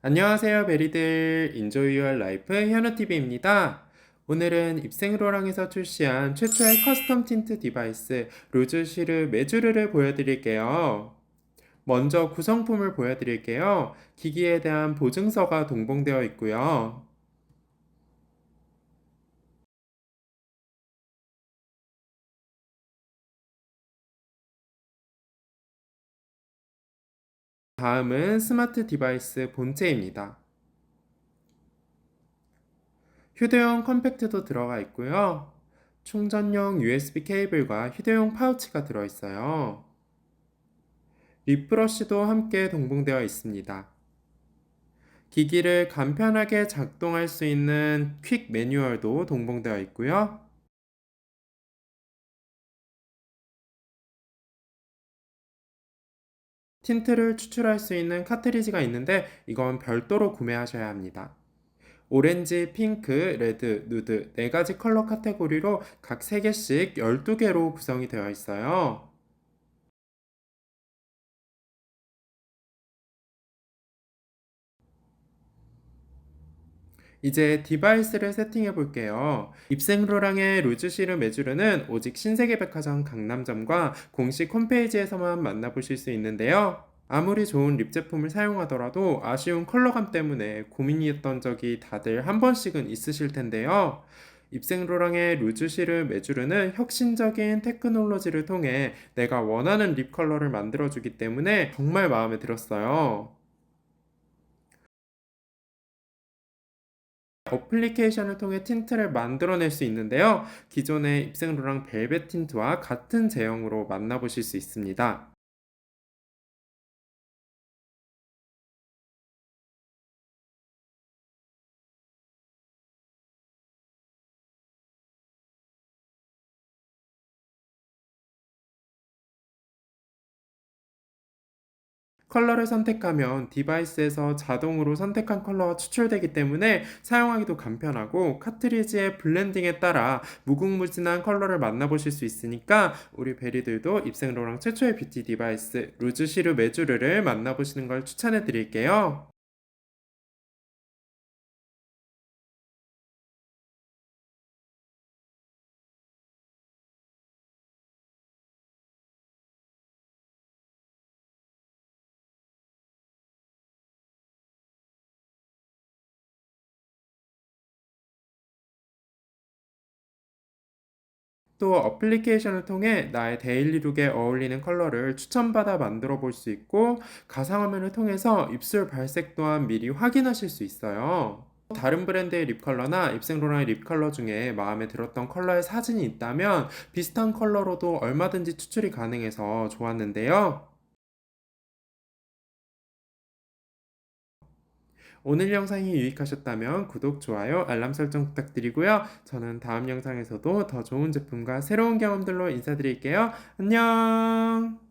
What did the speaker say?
안녕하세요 베리들. 인조이 유얼 라이프 현우TV입니다. 오늘은 입생로랑에서 출시한 최초의 커스텀 틴트 디바이스 루즈시르 메주르를 보여드릴게요. 먼저 구성품을 보여드릴게요. 기기에 대한 보증서가 동봉되어 있고요 다음은 스마트 디바이스 본체입니다. 휴대용 컴팩트도 들어가 있고요. 충전용 USB 케이블과 휴대용 파우치가 들어있어요. 리프러쉬도 함께 동봉되어 있습니다. 기기를 간편하게 작동할 수 있는 퀵 매뉴얼도 동봉되어 있고요. 틴트를 추출할 수 있는 카트리지가 있는데 이건 별도로 구매하셔야 합니다. 오렌지, 핑크, 레드, 누드 네 가지 컬러 카테고리로 각 3개씩 12개로 구성이 되어 있어요. 이제 디바이스를 세팅해 볼게요. 입생로랑의 루즈시르 메주르는 오직 신세계백화점 강남점과 공식 홈페이지에서만 만나보실 수 있는데요. 아무리 좋은 립 제품을 사용하더라도 아쉬운 컬러감 때문에 고민이었던 적이 다들 한 번씩은 있으실 텐데요. 입생로랑의 루즈시르 메주르는 혁신적인 테크놀로지를 통해 내가 원하는 립 컬러를 만들어주기 때문에 정말 마음에 들었어요. 어플리케이션을 통해 틴트를 만들어낼 수 있는데요. 기존의 입생로랑 벨벳 틴트와 같은 제형으로 만나보실 수 있습니다. 컬러를 선택하면 디바이스에서 자동으로 선택한 컬러가 추출되기 때문에 사용하기도 간편하고 카트리지의 블렌딩에 따라 무궁무진한 컬러를 만나보실 수 있으니까 우리 베리들도 입생로랑 최초의 뷰티 디바이스 루즈시르 메주르를 만나보시는 걸 추천해 드릴게요. 또 어플리케이션을 통해 나의 데일리룩에 어울리는 컬러를 추천받아 만들어 볼 수 있고 가상화면을 통해서 입술 발색 또한 미리 확인하실 수 있어요. 다른 브랜드의 립 컬러나 입생로랑의 립 컬러 중에 마음에 들었던 컬러의 사진이 있다면 비슷한 컬러로도 얼마든지 추출이 가능해서 좋았는데요. 오늘 영상이 유익하셨다면 구독, 좋아요, 알람 설정 부탁드리고요. 저는 다음 영상에서도 더 좋은 제품과 새로운 경험들로 인사드릴게요. 안녕!